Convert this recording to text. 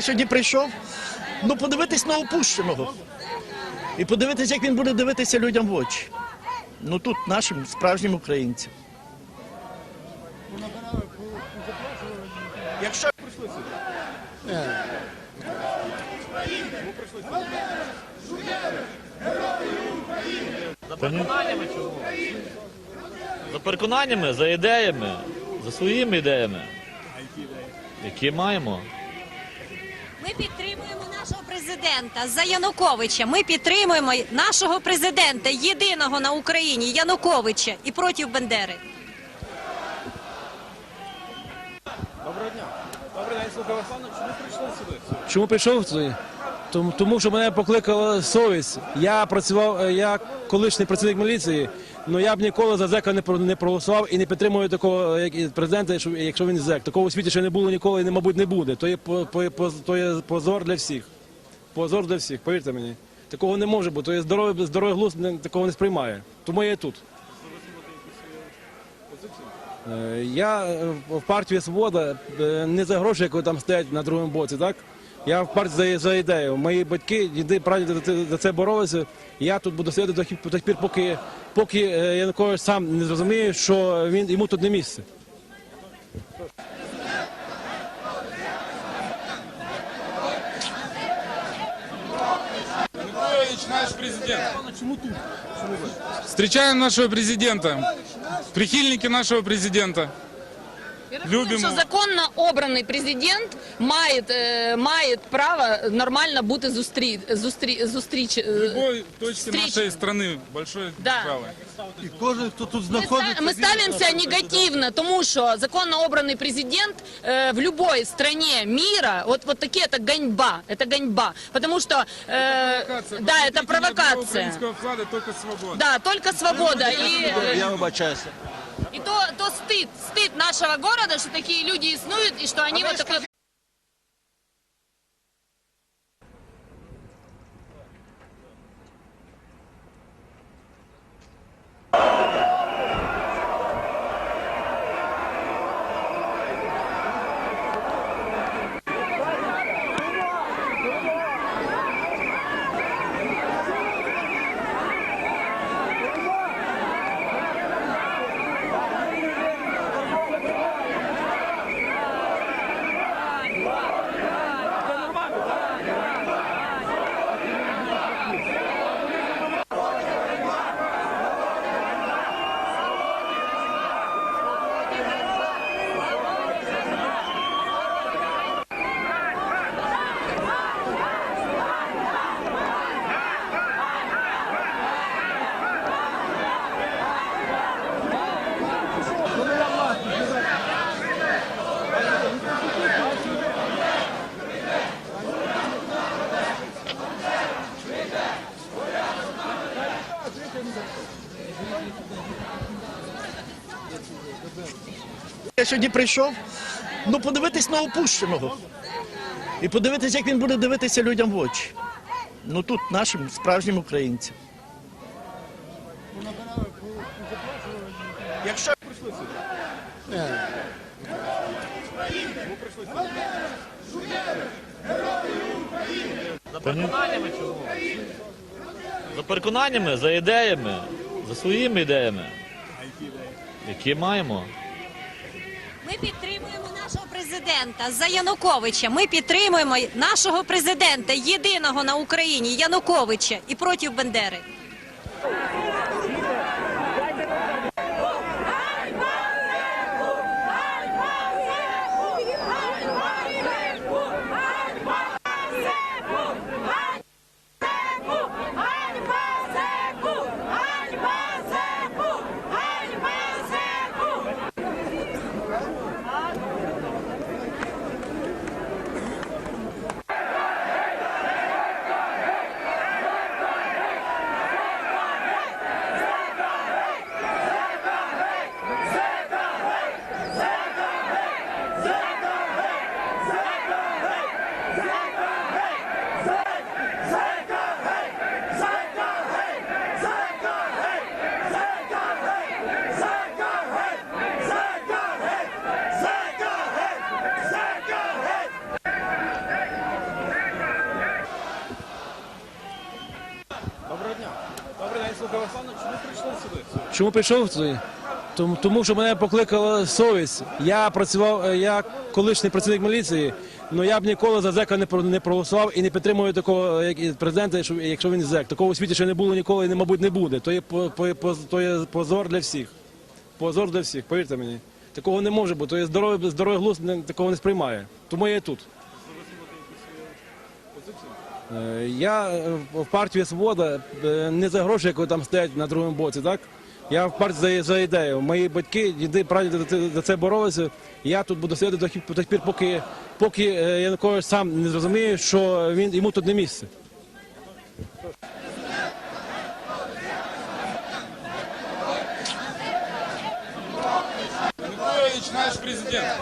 Я сьогодні прийшов ну, подивитись на опущеного. І подивитись, як він буде дивитися людям в очі. Ну тут нашим справжнім українцям. Якщо За переконаннями чому? За переконаннями, за ідеями, за своїми ідеями. Які маємо. Президента за Януковича. Ми підтримуємо нашого президента, єдиного на Україні Януковича і проти Бендери. Доброго дня. Чому прийшов сюди? Тому, тому що мене покликала совість. Я працював, е, я колишній працівник міліції, але я б ніколи за зека не, про- не проголосував і не підтримую такого як і президента, якщо- якщо він зек. Такого у світі ще не було ніколи і, не, мабуть, не буде. То є, по, по, по, то є позор для всіх. Позор для всіх, повірте мені. Такого не може бути. То є здоровий, здоровий глузд такого не сприймає. Тому я і тут. Е, Я е, в партії Свобода е, не за гроші, які там стоять на другому боці, так? Я в партії за, за ідею. Мої батьки, діди, прадіди за це- боролися. Я тут буду сидіти до тих пір, поки, поки Янукович сам не зрозуміє, що він йому тут не місце. Президент. Встречаем нашего президента. Прихильники нашего президента. Любимо. що законно обраний президент має, е, має право нормально бути зустрі, зустрі, зустріч. е, В любой точке Встреча. нашей страны, большой Да. державы. І кожен, хто тут Ми, знаходиться, ста- ми він ставимося негативно, тому що законно обраний президент э, в любой стране мира, вот, вот такие это ганьба, это ганьба, потому что, э, Провокация. да, это Посмотрите, ни одного провокация. украинского флага, только свобода. Да, только свобода. И, э, я вибачаюся. и то, то стыд, стыд нашего города, что такие люди иснуют, и что они вот такой... Я сьогодні прийшов ну, подивитись на опущеного. І подивитись, як він буде дивитися людям в очі. Ну тут нашим справжнім українцям. Якщо За переконаннями? За переконаннями, за ідеями, за своїми ідеями. Які маємо. Ми підтримуємо нашого президента за Януковича. Ми підтримуємо нашого президента, єдиного на Україні Януковича і проти Бендери. Чому прийшов сюди? Тому, тому що мене покликала совість. Я працював е, як колишній працівник міліції, але я б ніколи за зека не, проголосував і не підтримую такого як президента, якщо- він зек. Такого у світі ще не було ніколи і, мабуть, не буде. То є, то є позор для всіх. Позор для всіх, повірте мені. Такого не може бути. То є здоровий, здоровий глузд такого не сприймає. Тому я і тут. Е, Я е, в партії Свобода е, не за гроші, як там стоять на другому боці, так? Я в партії за, за ідею. Мої батьки, діди, прадіди за це- боролися. І я тут буду сидіти до тих пір, поки, поки Янукович сам не зрозуміє, що він, йому тут не місце. Янукович наш президент.